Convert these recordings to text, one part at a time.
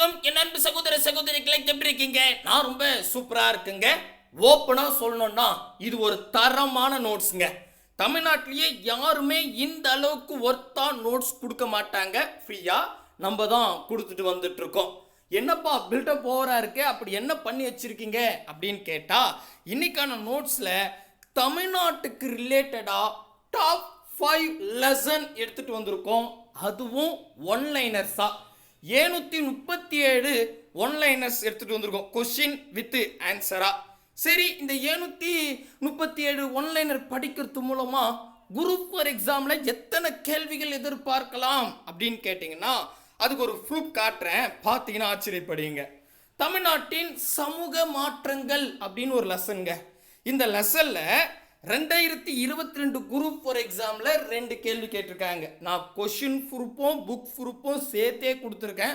வணக்கம். என் அன்பு சகோதர சகோதரிகளை எப்படி இருக்கீங்க? நான் ரொம்ப சூப்பரா இருக்குங்க. ஓப்பனா சொல்லணும்னா இது ஒரு தரமான நோட்ஸுங்க தமிழ்நாட்டிலேயே யாருமே இந்த அளவுக்கு ஒர்த்தா நோட்ஸ் கொடுக்க மாட்டாங்க. ஃப்ரீயா நம்ம தான் கொடுத்துட்டு வந்துட்டு இருக்கோம் என்னப்பா பில்டப் ஓவரா இருக்கே? அப்படி என்ன பண்ணி வச்சிருக்கீங்க? அப்படின்னு கேட்டா இன்னைக்கான நோட்ஸ்ல தமிழ்நாட்டுக்கு ரிலேட்டடா டாப் ஃபைவ் லெசன் எடுத்துட்டு வந்திருக்கோம். அதுவும் ஒன்லைனர்ஸா ஏழ்நூத்தி முப்பத்தி ஏழு ஒன்லைனர்ஸ் எடுத்துகிட்டு வந்திருக்கோம். கொஷின் வித்து ஆன்சரா சரி இந்த ஏழுநூற்றி முப்பத்தி ஏழு ஒன்லைனர் படிக்கிறது மூலமாக குரூப் ஃபார் எக்ஸாமில் எத்தனை கேள்விகள் எதிர்பார்க்கலாம் அப்படின்னு கேட்டிங்கன்னா அதுக்கு ஒரு ப்ரூப் காட்டுறேன். பார்த்தீங்கன்னா ஆச்சரியப்படுவீங்க. தமிழ்நாட்டின் சமூக மாற்றங்கள் அப்படின்னு ஒரு லெசனுங்க இந்த லெசனில் ரெண்டாயிரத்தி இருபத்தி ரெண்டு குரூப் ஃபார் எக்ஸாமில் ரெண்டு கேள்வி கேட்டிருக்காங்க. நான் கொஷின் ப்ரூஃபும் புக் ப்ரூஃபும் சேர்த்தே கொடுத்துருக்கேன்.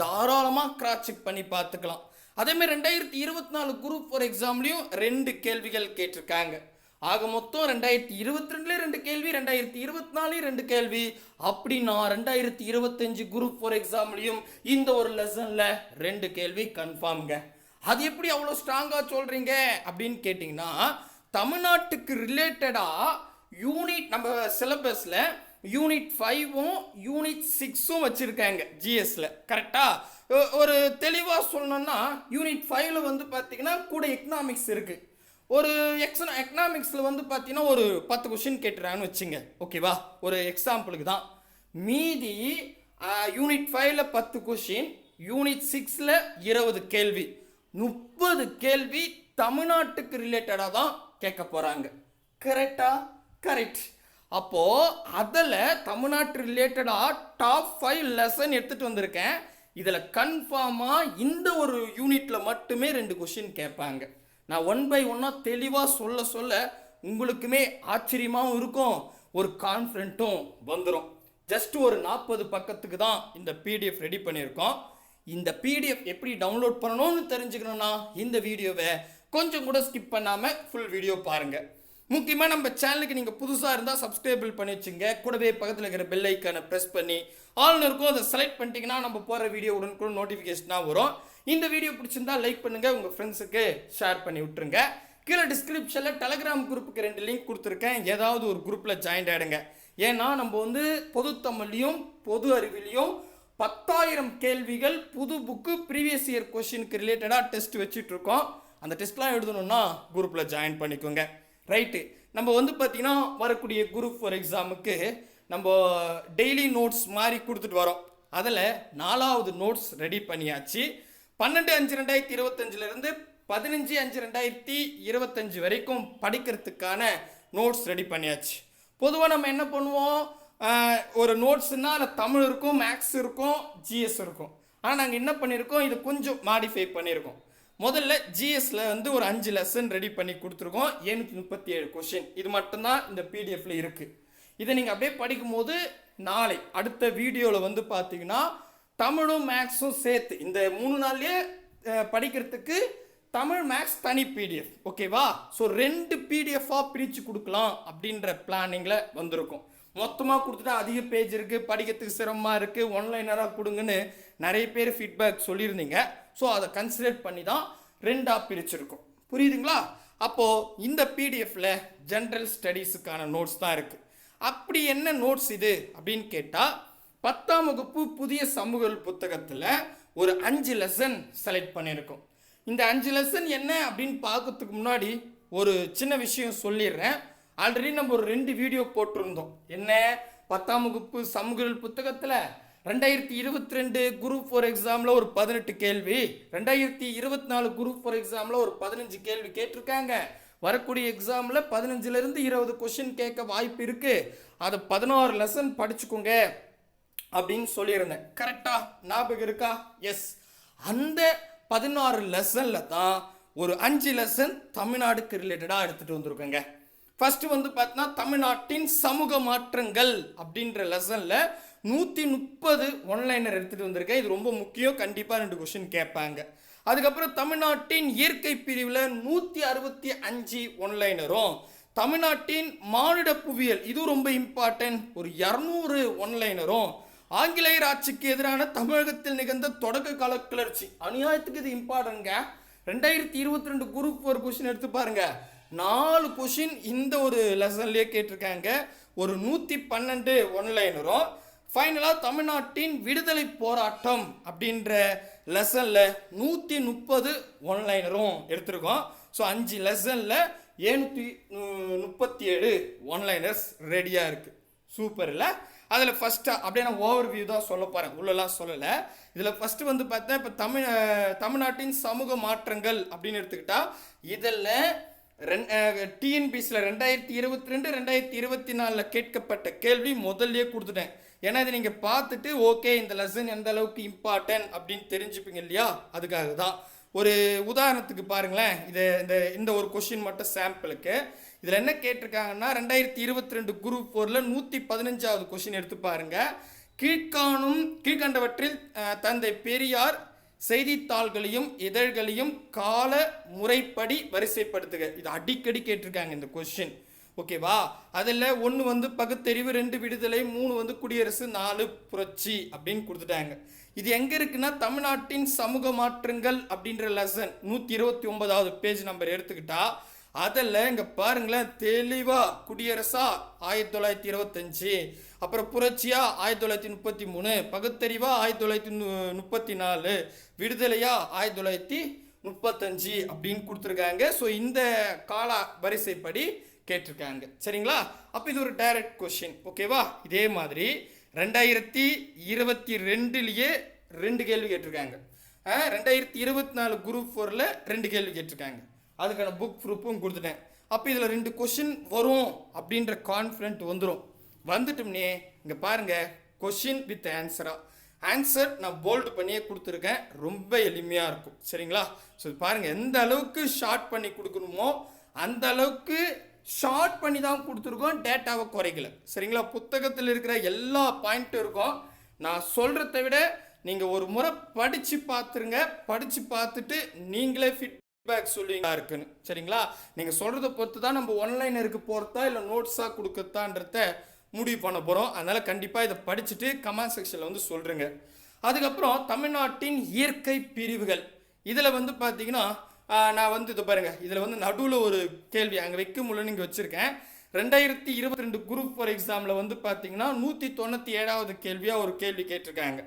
தாராளமாக கிராஸ் செக் பண்ணி பார்த்துக்கலாம். அதேமாதிரி ரெண்டாயிரத்தி இருபத்தி நாலு குரூப் ஃபார் எக்ஸாம்லேயும் ரெண்டு கேள்விகள் கேட்டிருக்காங்க. ஆக மொத்தம் ரெண்டாயிரத்தி இருபத்தி ரெண்டுலேயே ரெண்டு கேள்வி ரெண்டாயிரத்தி இருபத்தி நாலுலையும் ரெண்டு கேள்வி. அப்படின்னா ரெண்டாயிரத்தி இருபத்தஞ்சு குரூப் ஃபார் எக்ஸாம்லேயும் இந்த ஒரு லெசனில் ரெண்டு கேள்வி கன்ஃபார்ம்ங்க அது எப்படி அவ்வளோ ஸ்ட்ராங்காக சொல்கிறீங்க அப்படின்னு கேட்டிங்கன்னா தமிழ்நாட்டுக்கு ரிலேட்டடாக யூனிட் நம்ம சிலபஸில் யூனிட் ஃபைவும் யூனிட் சிக்ஸும் வச்சுருக்காங்க ஜிஎஸ்ல கரெக்டாக ஒரு தெளிவாக சொல்லணும்னா யூனிட் ஃபைவ்ல வந்து பார்த்திங்கன்னா கூட எக்கனாமிக்ஸ் இருக்குது ஒரு எக்ஸ எக்கனாமிக்ஸில் வந்து பார்த்தீங்கன்னா ஒரு பத்து கொஷின் கேட்டுறாங்கன்னு வச்சுங்க. ஓகேவா ஒரு எக்ஸாம்பிளுக்கு தான். மீதி யூனிட் ஃபைவ்ல பத்து கொஷின் யூனிட் சிக்ஸில் இருபது கேள்வி. முப்பது கேள்வி தமிழ்நாட்டுக்கு ரிலேட்டடாக தான் கேட்க போகிறாங்க கரெக்டா கரெக்ட் அப்போது அதில் தமிழ்நாட்டு ரிலேட்டடாக டாப் ஃபைவ் லெசன் எடுத்துகிட்டு வந்திருக்கேன். இதில் கன்ஃபார்மாக இந்த ஒரு யூனிட்டில் மட்டுமே ரெண்டு கொஷின் கேட்பாங்க. நான் ஒன் பை ஒன்னாக தெளிவாக சொல்ல சொல்ல உங்களுக்குமே ஆச்சரியமாகவும் இருக்கும். ஒரு கான்ஃபிடென்ட்டும் வந்துடும் ஜஸ்ட் ஒரு நாற்பது பக்கத்துக்கு தான் இந்த பிடிஎஃப் ரெடி பண்ணியிருக்கோம். இந்த பிடிஎஃப் எப்படி டவுன்லோட் பண்ணணும்னு தெரிஞ்சுக்கணும்னா இந்த வீடியோவை கொஞ்சம் கூட ஸ்கிப் பண்ணாமல் ஃபுல் வீடியோ பாருங்கள் முக்கியமாக நம்ம சேனலுக்கு நீங்கள் புதுசாக இருந்தால் சப்ஸ்கிரைபிள் பண்ணி வச்சுங்க. கூடவே பக்கத்தில் இருக்கிற பெல் ஐக்கானை ப்ரெஸ் பண்ணி ஆல்னு இருக்கும் அதை செலக்ட் பண்ணிட்டீங்கன்னா நம்ம போகிற வீடியோ உடனுக்குடன் நோட்டிஃபிகேஷனாக வரும். இந்த வீடியோ பிடிச்சிருந்தா லைக் பண்ணுங்கள் உங்கள் ஃப்ரெண்ட்ஸுக்கு ஷேர் பண்ணி விட்டுருங்க. கீழே டிஸ்கிரிப்ஷனில் டெலகிராம் குரூப்புக்கு ரெண்டு லிங்க் கொடுத்துருக்கேன். ஏதாவது ஒரு குரூப்பில் ஜாயின் ஆகிடுங்க ஏன்னா நம்ம வந்து பொது தமிழ்லையும் பொது அறிவிலையும் பத்தாயிரம் கேள்விகள் புது புக்கு ப்ரீவியஸ் இயர் கொஷினுக்கு ரிலேட்டடாக டெஸ்ட் வச்சுட்டு இருக்கோம். அந்த டெஸ்ட்லாம் எழுதணும்னா குரூப்பில் ஜாயின் பண்ணிக்கோங்க. ரைட்டு நம்ம வந்து பார்த்திங்கன்னா வரக்கூடிய குரூப் ஃபார் எக்ஸாமுக்கு நம்ம டெய்லி நோட்ஸ் மாதிரி கொடுத்துட்டு வரோம். அதில் நாலாவது நோட்ஸ் ரெடி பண்ணியாச்சு. பன்னெண்டு அஞ்சு ரெண்டாயிரத்தி இருபத்தஞ்சிலேருந்து பதினஞ்சு அஞ்சு ரெண்டாயிரத்தி இருபத்தஞ்சு வரைக்கும் படிக்கிறதுக்கான நோட்ஸ் ரெடி பண்ணியாச்சு. பொதுவாக நம்ம என்ன பண்ணுவோம்? ஒரு நோட்ஸ்னால் அதில் தமிழ் இருக்கும் மேக்ஸ் இருக்கும் ஜிஎஸ் இருக்கும். ஆனால் நாங்கள் என்ன பண்ணியிருக்கோம்? இது கொஞ்சம் மாடிஃபை பண்ணியிருக்கோம். முதல்ல ஜிஎஸ்ல வந்து ஒரு அஞ்சு லெசன் ரெடி பண்ணி கொடுத்துருக்கோம். ஏழ்நூற்றி முப்பத்தி ஏழு கொஷின் இது மட்டும்தான் இந்த பிடிஎஃப்ல இருக்குது இதை நீங்கள் அப்படியே படிக்கும்போது நாளை அடுத்த வீடியோவில் வந்து பார்த்தீங்கன்னா தமிழும் மேக்ஸும் சேர்த்து இந்த மூணு நாள்லயே படிக்கிறதுக்கு தமிழ் மேக்ஸ் தனி பிடிஎஃப் ஓகேவா ஸோ ரெண்டு பிடிஎஃபாக பிரித்து கொடுக்கலாம் அப்படின்ற பிளானிங்கில் வந்திருக்கும். மொத்தமாக கொடுத்துட்டா அதிக பேஜ் இருக்குது படிக்கிறதுக்கு சிரமமாக இருக்குது ஒன்லைனராக கொடுங்கன்னு நிறைய பேர் ஃபீட்பேக் சொல்லியிருந்தீங்க. ஸோ அதை கன்சிடர் பண்ணி தான் ரெண்டாக பிரிச்சிருக்கோம். புரியுதுங்களா? அப்போது இந்த பிடிஎஃப்பில் ஜென்ரல் ஸ்டடீஸுக்கான நோட்ஸ் தான் இருக்குது அப்படி என்ன நோட்ஸ் இது அப்படின்னு கேட்டால் பத்தாம் வகுப்பு புதிய சமூக புத்தகத்தில் ஒரு அஞ்சு லெசன் செலக்ட் பண்ணியிருக்கோம் இந்த அஞ்சு லெசன் என்ன அப்படின்னு பார்க்கறதுக்கு முன்னாடி ஒரு சின்ன விஷயம் சொல்லிடுறேன். ஆல்ரெடி நம்ம ஒரு ரெண்டு வீடியோ போட்டிருந்தோம். என்ன? பத்தாம் வகுப்பு சமூக புத்தகத்தில் ரெண்டாயிரத்தி இருபத்தி ரெண்டு குரூப் ஃபோர் எக்ஸாமில் ஒரு பதினெட்டு கேள்வி. ரெண்டாயிரத்தி இருபத்தி நாலு குரூப் ஃபோர் எக்ஸாமில் ஒரு பதினஞ்சு கேள்வி கேட்டிருக்காங்க. வரக்கூடிய எக்ஸாமில் பதினஞ்சுலேருந்து இருபது கொஷின் கேட்க வாய்ப்பு இருக்குது அதை பதினாறு லெசன் படிச்சுக்கோங்க அப்படின்னு சொல்லியிருந்தேன். கரெக்டாக ஞாபகம் இருக்கா? எஸ் அந்த பதினாறு லெசனில் தான் ஒரு அஞ்சு லெசன் தமிழ்நாடுக்கு ரிலேட்டடாக எடுத்துகிட்டு வந்திருக்கேங்க. ஃபஸ்ட்டு வந்து பார்த்தீங்கன்னா தமிழ்நாட்டின் சமூக மாற்றங்கள் அப்படின்ற லெசனில் நூற்றி முப்பது ஒன்லைனர் எடுத்துகிட்டு வந்திருக்கேன். இது ரொம்ப முக்கியம். கண்டிப்பாக ரெண்டு கொஷின் கேட்பாங்க. அதுக்கப்புறம் தமிழ்நாட்டின் இயற்கை பிரிவில் நூற்றி அறுபத்தி அஞ்சு ஒன்லைனரும் தமிழ்நாட்டின் மானிட புவியியல் இது ரொம்ப இம்பார்ட்டன்ட் ஒரு இரநூறு ஒன்லைனரும் ஆங்கிலேயர் ஆட்சிக்கு எதிரான தமிழகத்தில் நிகழ்ந்த தொடக்க கால கிளர்ச்சி. அநியாயத்துக்கு இது இம்பார்ட்டன்ங்க ரெண்டாயிரத்தி இருபத்தி ரெண்டு குரூப் ஒரு கொஷின் எடுத்து பாருங்கள் நாலு கொஷின் இந்த ஒரு லெசன்லேயே கேட்டிருக்காங்க. ஒரு நூற்றி பன்னெண்டு ஒன்லைனரும் ஃபைனலாக தமிழ்நாட்டின் விடுதலை போராட்டம் அப்படின்ற லெசனில் நூற்றி முப்பது ஒன்லைனரும் எடுத்திருக்கோம். ஸோ அஞ்சு லெசனில் ஏழ்நூற்றி முப்பத்தி ஏழு ஒன்லைனர்ஸ் ரெடியாக இருக்குது சூப்பர் இல்லை? அதில் ஃபஸ்ட்டு அப்படியே நான் ஓவர் வியூ தான் சொல்ல போகிறேன் உள்ளெல்லாம் சொல்லலை. இதில் ஃபஸ்ட்டு வந்து பார்த்தா இப்போ தமிழ் தமிழ்நாட்டின் சமூக மாற்றங்கள் அப்படின்னு எடுத்துக்கிட்டால் இதில் டிஎன்பிசியில் ரெண்டாயிரத்தி இருபத்தி ரெண்டு ரெண்டாயிரத்தி இருபத்தி நாலில் கேட்கப்பட்ட கேள்வி முதல்லையே கொடுத்துட்டேன். ஏன்னா இதை நீங்கள் பார்த்துட்டு ஓகே இந்த லெசன் எந்த அளவுக்கு இம்பார்ட்டன்ட் அப்படின்னு தெரிஞ்சுப்பீங்க இல்லையா? அதுக்காக தான் ஒரு உதாரணத்துக்கு பாருங்களேன். இது இந்த இந்த ஒரு கொஷின் மட்டும் சாம்பிளுக்கு இதில் என்ன கேட்டிருக்காங்கன்னா ரெண்டாயிரத்தி இருபத்தி ரெண்டு குரூப் ஃபோரில் நூற்றி பதினஞ்சாவது கொஷின் எடுத்து பாருங்கள் கீழ்காணும் கீழ்கண்டவற்றில் தந்தை பெரியார் செய்தித்தாள்களையும் இதழ்களையும் கால முறைப்படி வரிசைப்படுத்துக. இது அடிக்கடி கேட்டிருக்காங்க இந்த கொஷின் ஓகேவா அதில் ஒன்று வந்து பகுத்தறிவு ரெண்டு விடுதலை மூணு வந்து குடியரசு நாலு புரட்சி அப்படின்னு கொடுத்துட்டாங்க. இது எங்கே இருக்குன்னா தமிழ்நாட்டின் சமூக மாற்றங்கள் அப்படின்ற லெசன் நூற்றி இருபத்தி ஒன்பதாவது பேஜ் நம்பர் எடுத்துக்கிட்டால் அதில் இங்கே பாருங்களேன் தெளிவாக குடியரசா ஆயிரத்தி தொள்ளாயிரத்தி இருபத்தஞ்சி. அப்புறம் புரட்சியா ஆயிரத்தி தொள்ளாயிரத்தி முப்பத்தி மூணு. பகுத்தறிவா ஆயிரத்தி தொள்ளாயிரத்தி முப்பத்தி நாலு. விடுதலையா ஆயிரத்தி தொள்ளாயிரத்தி முப்பத்தஞ்சு அப்படின்னு கொடுத்துருக்காங்க. ஸோ இந்த கால வரிசைப்படி கேட்டிருக்காங்க. சரிங்களா? அப்போ இது ஒரு டைரக்ட் கொஷின் ஓகேவா இதே மாதிரி ரெண்டாயிரத்தி இருபத்தி ரெண்டுலேயே ரெண்டு கேள்வி கேட்டிருக்காங்க. ரெண்டாயிரத்தி இருபத்தி நாலு குரூப் ஃபோரில் ரெண்டு கேள்வி கேட்டிருக்காங்க. அதுக்கான புக் ப்ரூஃபும் கொடுத்துட்டேன். அப்போ இதில் ரெண்டு கொஷின் வரும் அப்படின்ற கான்ஃபிடென்ட் வந்துடும் வந்துட்டோம்னே இங்கே பாருங்கள் கொஷின் வித் ஆன்சராக ஆன்சர் நான் போல்டு பண்ணியே கொடுத்துருக்கேன். ரொம்ப எளிமையாக இருக்கும். சரிங்களா? ஸோ பாருங்கள் எந்த அளவுக்கு ஷார்ட் பண்ணி கொடுக்கணுமோ அந்த அளவுக்கு ஷார்ட் பண்ணி தான் கொடுத்துருக்கோம். டேட்டாவை குறைக்கல. சரிங்களா? புத்தகத்தில் இருக்கிற எல்லா பாயிண்ட்டும் இருக்கும் நான் சொல்கிறத விட நீங்கள் ஒரு முறை படித்து பார்த்துருங்க. படித்து பார்த்துட்டு நீங்களே ஃபிட் ஃபீட்பேக் சொல்லிங்களா இருக்குன்னு. சரிங்களா? நீங்கள் சொல்கிறத பொறுத்து தான் நம்ம ஒன்லைனருக்கு போகிறதா இல்லை நோட்ஸாக கொடுக்கறதான்றத முடிவு பண்ண போகிறோம் அதனால் கண்டிப்பாக இதை படிச்சுட்டு கமெண்ட் செக்ஷனில் வந்து சொல்கிறேங்க அதுக்கப்புறம் தமிழ்நாட்டின் இயற்கை பிரிவுகள். இதில் வந்து பார்த்தீங்கன்னா நான் வந்து இது பாருங்கள் இதில் வந்து நடுவில் ஒரு கேள்வி அங்கே வைக்க முடியல இங்கே வச்சுருக்கேன். ரெண்டாயிரத்தி இருபத்தி ரெண்டு குரூப் ஃபோர் எக்ஸாமில் வந்து பார்த்தீங்கன்னா நூற்றி தொண்ணூற்றி ஏழாவது கேள்வியாக ஒரு கேள்வி கேட்டிருக்காங்க.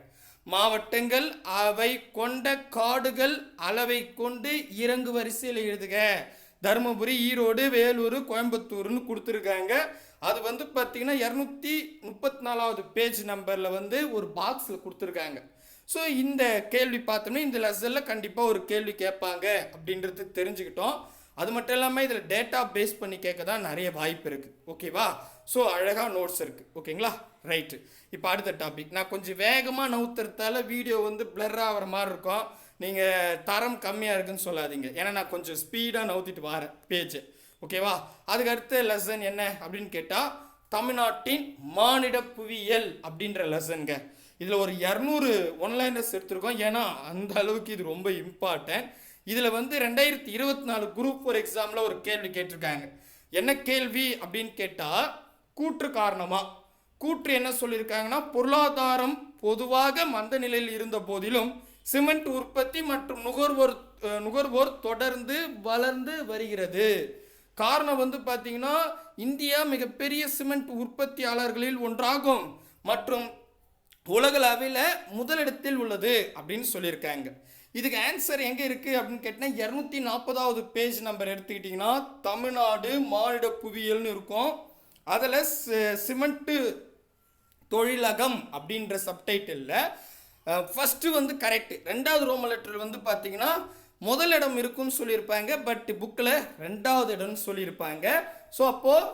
மாவட்டங்கள் அவை கொண்ட காடுகள் அளவை கொண்டு இறங்கு வரிசையில் எழுதுக. தருமபுரி ஈரோடு வேலூர் கோயம்புத்தூர்னு கொடுத்துருக்காங்க. அது வந்து பார்த்தீங்கன்னா இரநூத்தி முப்பத்தி நாலாவது பேஜ் நம்பரில் வந்து ஒரு பாக்ஸில் கொடுத்துருக்காங்க. ஸோ இந்த கேள்வி பார்த்தோம்னா இந்த லெசனில் கண்டிப்பாக ஒரு கேள்வி கேட்பாங்க அப்படின்றது தெரிஞ்சுக்கிட்டோம். அது மட்டும் இல்லாமல் இதில் டேட்டா பேஸ் பண்ணி கேட்க தான் நிறைய வாய்ப்பு இருக்குது ஓகேவா ஸோ அழகாக நோட்ஸ் இருக்குது ஓகேங்களா ரைட்டு இப்போ அடுத்த டாபிக் நான் கொஞ்சம் வேகமாக நவுத்துறதால வீடியோ வந்து பிளர் ஆகிற மாதிரி இருக்கும். நீங்கள் தரம் கம்மியாக இருக்குன்னு சொல்லாதீங்க. ஏன்னா நான் கொஞ்சம் ஸ்பீடாக நவுத்திட்டு வரேன் பேஜை ஓகேவா அதுக்கு அடுத்த லெசன் என்ன அப்படின்னு கேட்டால் தமிழ்நாட்டின் மானிட புவியியல் அப்படின்ற லெசனுங்க இதில் ஒரு இரநூறு ஒன்லைனர்ஸ் எடுத்திருக்கோம். ஏன்னா அந்த அளவுக்கு இது ரொம்ப இம்பார்ட்டன்ட் இதில் வந்து ரெண்டாயிரத்தி இருபத்தி நாலு குரூப் ஃபோர் எக்ஸாமில் ஒரு கேள்வி கேட்டிருக்காங்க. என்ன கேள்வி அப்படின்னு கேட்டால் கூற்று காரணமாக கூற்று என்ன சொல்லியிருக்காங்கன்னா பொருளாதாரம் பொதுவாக மந்த நிலையில் இருந்த போதிலும் சிமெண்ட் உற்பத்தி மற்றும் நுகர்வோர் நுகர்வோர் தொடர்ந்து வளர்ந்து வருகிறது. காரணம் வந்து பார்த்தீங்கன்னா இந்தியா மிகப்பெரிய சிமெண்ட் உற்பத்தியாளர்களில் ஒன்றாகும் மற்றும் உலகளவில் முதலிடத்தில் உள்ளது அப்படின்னு சொல்லியிருக்காங்க. இதுக்கு ஆன்சர் எங்கே இருக்குது அப்படின்னு கேட்டிங்கன்னா இரநூத்தி நாற்பதாவது பேஜ் நம்பர் எடுத்துக்கிட்டிங்கன்னா தமிழ்நாடு மானிட புவியியல்னு இருக்கும். அதில் சிமெண்ட்டு தொழிலகம் அப்படின்ற சப்டைட்டிலில் ஃபஸ்ட்டு வந்து கரெக்டு ரெண்டாவது ரோம லெட்டர் வந்து பார்த்தீங்கன்னா முதல் இடம் இருக்கும்னு சொல்லியிருப்பாங்க பட் புக்கில் ரெண்டாவது இடம்னு சொல்லியிருப்பாங்க. ஸோ அப்போது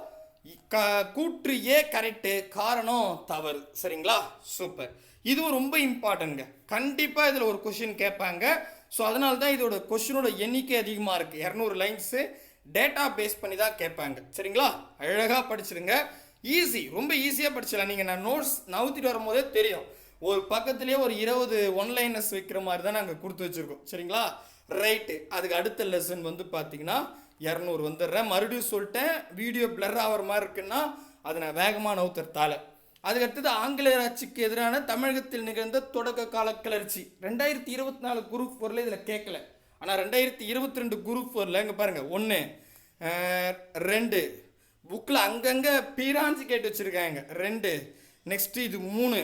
க கூற்று ஏ கரெக்டு காரணம் தவறு. சரிங்களா? சூப்பர் இதுவும் ரொம்ப இம்பார்ட்டன்ட்ங்க கண்டிப்பாக இதில் ஒரு கொஷின் கேட்பாங்க. ஸோ அதனால தான் இதோட கொஷினோட எண்ணிக்கை அதிகமாக இருக்குது இரநூறு லைன்ஸு டேட்டா பேஸ் பண்ணி தான் கேட்பாங்க. சரிங்களா? அழகாக படிச்சிருங்க. ஈஸி ரொம்ப ஈஸியாக படிச்சிடலாம். நீங்கள் நான் நோட்ஸ் நவுத்திட்டு வரும்போதே தெரியும். ஒரு பக்கத்துலேயே ஒரு இருபது ஒன்லைனஸ் வைக்கிற மாதிரி தான் நாங்கள் கொடுத்து வச்சுருக்கோம். சரிங்களா? ரைட்டு அதுக்கு அடுத்த லெசன் வந்து பார்த்தீங்கன்னா இரநூறு வந்துடுறேன். மறுபடியும் சொல்லிட்டேன். வீடியோ பிளர் ஆகிற மாதிரி இருக்குன்னா அதை நான் வேகமாக நவுத்துறதால. அதுக்கடுத்தது ஆங்கிலேயர் ஆட்சிக்கு எதிரான தமிழகத்தில் நிகழ்ந்த தொடக்க கால கிளர்ச்சி. ரெண்டாயிரத்தி இருபத்தி நாலு குரூப் ஃபோரில் இதில் கேட்கல ஆனால் ரெண்டாயிரத்தி இருபத்தி ரெண்டு குரூப் ஃபோரில் இங்கே பாருங்கள் ஒன்று ரெண்டு. புக்கில் அங்கங்கே பீராஞ்சு கேட்டு வச்சுருக்காங்க. ரெண்டு. நெக்ஸ்ட்டு இது மூணு.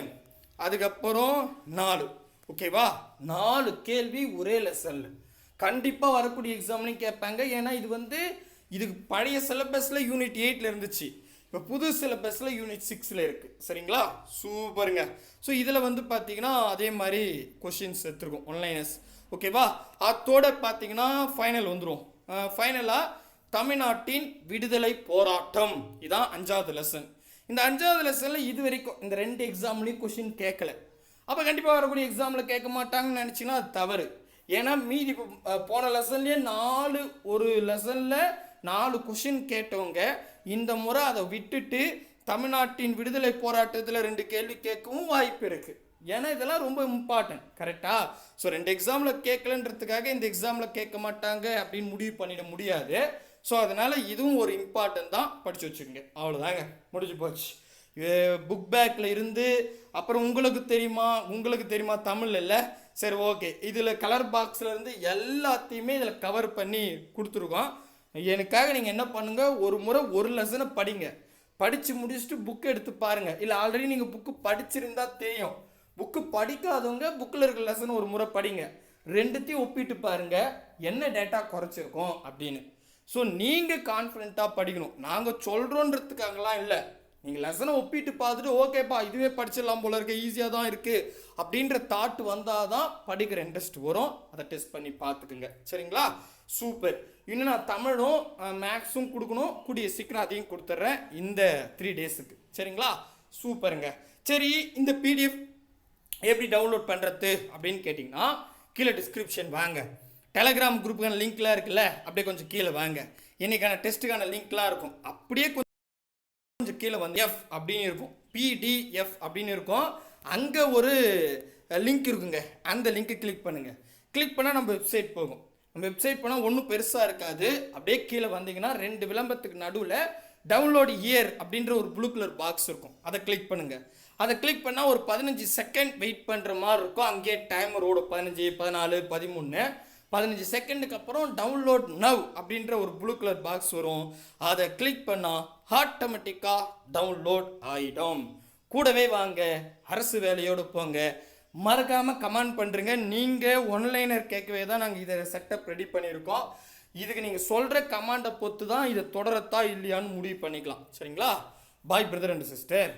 அதுக்கப்புறம் நாலு. ஓகேவா நாலு கேள்வி ஒரே லெசனில் கண்டிப்பாக வரக்கூடிய எக்ஸாம்லையும் கேட்பாங்க. ஏன்னா இது வந்து இதுக்கு பழைய சிலபஸில் யூனிட் எயிட்டில் இருந்துச்சு. இப்போ புது சிலபஸில் யூனிட் சிக்ஸில் இருக்குது சரிங்களா? சூப்பருங்க. ஸோ இதில் வந்து பார்த்தீங்கன்னா அதே மாதிரி கொஷின்ஸ் எடுத்துருக்கோம். ஒன்லைனஸ் ஓகேவா அதோட பார்த்தீங்கன்னா ஃபைனல் வந்துடும் ஃபைனலாக தமிழ்நாட்டின் விடுதலை போராட்டம். இதான் அஞ்சாவது லெசன் இந்த அஞ்சாவது லெசனில் இது வரைக்கும் இந்த ரெண்டு எக்ஸாம்லேயும் கொஷின் கேட்கல. அப்போ கண்டிப்பாக வரக்கூடிய எக்ஸாமில் கேட்க மாட்டாங்கன்னு நினச்சிங்கன்னா அது தவறு. ஏன்னா மீதி போன லெசன்லேயே நாலு ஒரு லெசனில் நாலு கொஷின் கேட்டவங்க இந்த முறை அதை விட்டுட்டு தமிழ்நாட்டின் விடுதலை போராட்டத்தில் ரெண்டு கேள்வி கேட்கவும் வாய்ப்பு இருக்குது ஏன்னா இதெல்லாம் ரொம்ப இம்பார்ட்டன்ட் கரெக்டாக ஸோ ரெண்டு எக்ஸாமில் கேட்கலன்றதுக்காக இந்த எக்ஸாமில் கேட்க மாட்டாங்க அப்படின்னு முடிவு பண்ணிட முடியாது. ஸோ அதனால் இதுவும் ஒரு இம்பார்ட்டன்ட் தான். படித்து வச்சுக்கோங்க. அவ்வளோதாங்க முடிஞ்சு போச்சு. புக் பேக்கில் இருந்து அப்புறம் உங்களுக்கு தெரியுமா? உங்களுக்கு தெரியுமா? தமிழ் இல்லை? சரி ஓகே இதில் கலர் பாக்ஸில் இருந்து எல்லாத்தையுமே இதில் கவர் பண்ணி கொடுத்துருக்கோம். எனக்காக நீங்கள் என்ன பண்ணுங்கள் ஒரு முறை ஒரு லெசனை படிங்க. படித்து முடிச்சுட்டு புக்கு எடுத்து பாருங்கள் இல்லை ஆல்ரெடி நீங்கள் புக்கு படிச்சிருந்தா தெரியும். புக்கு படிக்காதவங்க புக்கில் இருக்கிற லெசன் ஒரு முறை படிங்க. ரெண்டுத்தையும் ஒப்பிட்டு பாருங்க. என்ன டேட்டா குறைச்சிருக்கோம் அப்படின்னு. ஸோ நீங்கள் கான்ஃபிடென்ட்டாக படிக்கணும். நாங்கள் சொல்கிறோன்றதுக்காகலாம் இல்லை. நீங்கள் லெசனை ஒப்பிட்டு பார்த்துட்டு ஓகேப்பா இதுவே படிச்சிடலாம் போல இருக்க. ஈஸியாக தான் இருக்குது அப்படின்ற தாட் வந்தால் தான் படிக்கிற இன்ட்ரெஸ்ட் வரும். அதை டெஸ்ட் பண்ணி பார்த்துக்குங்க. சரிங்களா? சூப்பர் இன்னும் நான் தமிழும் மேக்ஸும் கொடுக்கணும். கூடிய சீக்கிரம் அதையும் கொடுத்துட்றேன் இந்த த்ரீ டேஸுக்கு சரிங்களா? சூப்பருங்க சரி இந்த பிடிஎஃப் எப்படி டவுன்லோட் பண்ணுறது அப்படின்னு கேட்டிங்கன்னா கீழே டிஸ்கிரிப்ஷன் வாங்க. டெலகிராம் குரூப்புக்கான லிங்க்லாம் இருக்குல்ல அப்படியே கொஞ்சம் கீழே வாங்க. இன்றைக்கான டெஸ்ட்டுக்கான லிங்க்லாம் இருக்கும். அப்படியே கொஞ்சம் கொஞ்சம் கீழே வந்து எஃப் அப்படின்னு இருக்கும். பிடிஎஃப் அப்படின்னு இருக்கும். அங்கே ஒரு லிங்க் இருக்குங்க. அந்த லிங்க்கை கிளிக் பண்ணுங்கள் கிளிக் பண்ணால் நம்ம வெப்சைட் போகும். நம்ம வெப்சைட் போனால் ஒன்றும் பெருசாக இருக்காது. அப்படியே கீழே வந்தீங்கன்னா ரெண்டு விளம்பரத்துக்கு நடுவில் டவுன்லோட் இயர் அப்படின்ற ஒரு ப்ளூ கலர் பாக்ஸ் இருக்கும். அதை கிளிக் பண்ணுங்கள் அதை கிளிக் பண்ணால் ஒரு பதினஞ்சு செகண்ட் வெயிட் பண்ணுற மாதிரி இருக்கும். அங்கேயே டைமர் ஓடும். பதினஞ்சு பதினாலு பதிமூணு. பதினஞ்சு செகண்டுக்கு அப்புறம் டவுன்லோட் நவ் அப்படின்ற ஒரு ப்ளூ கலர் பாக்ஸ் வரும். அதை கிளிக் பண்ணால் ஆட்டோமேட்டிக்காக டவுன்லோட் ஆகிடும் கூடவே வாங்க அரசு வேலையோடு போங்க. மறக்காமல் கமெண்ட் பண்ணுறங்க நீங்கள் ஒன்லைனர் கேட்கவே தான் நாங்கள் இதை செட்டப் ரெடி பண்ணியிருக்கோம். இதுக்கு நீங்கள் சொல்கிற கமாண்டை பொறுத்து தான் இதை தொடரத்தா இல்லையான்னு முடிவு பண்ணிக்கலாம். சரிங்களா? பாய் பிரதர் அண்ட் சிஸ்டர்